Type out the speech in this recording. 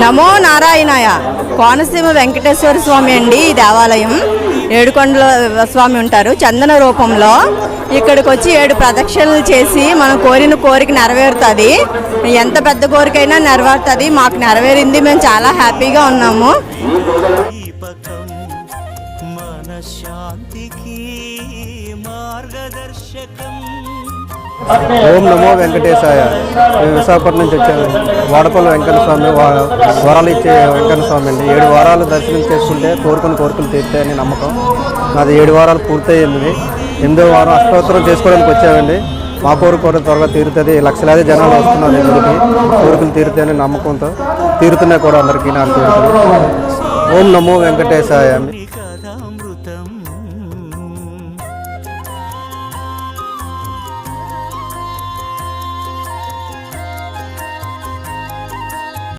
నమో నారాయణాయ. కోనసీమ వెంకటేశ్వర స్వామి అండి ఈ దేవాలయం. ఏడుకొండల స్వామి ఉంటారు చందన రూపంలో. ఇక్కడికి వచ్చి ఏడు ప్రదక్షిణలు చేసి మనం కోరిన కోరిక నెరవేరుతుంది. ఎంత పెద్ద కోరికైనా నెరవేరుతుంది. మాకు నెరవేరింది. మేము చాలా హ్యాపీగా ఉన్నాము. మార్గదర్శకం. ఓం నమో వెంకటేశాయ. మేము విశాఖపట్నం నుంచి వచ్చాము. వాడపల్లి వెంకట స్వామి వరాలు ఇచ్చే వెంకట స్వామి అండి. ఏడు వారాలు దర్శనం చేసుకుంటే కోరుకుని కోరికలు తీర్తాయని నమ్మకం. నాది ఏడు వారాలు పూర్తయింది ఎనిమిదో వారం అష్టోత్తరం చేసుకోవడానికి వచ్చామండి. మా కోరిక త్వరగా తీరుతుంది. లక్షలాది జనాలు వస్తున్నారు ఇంటికి కోరికలు తీరుతాయని నమ్మకంతో తీరుతున్నాయి కూడా అందరికీ నాకు కోరికలు. ఓం నమో వెంకటేశాయ అండి.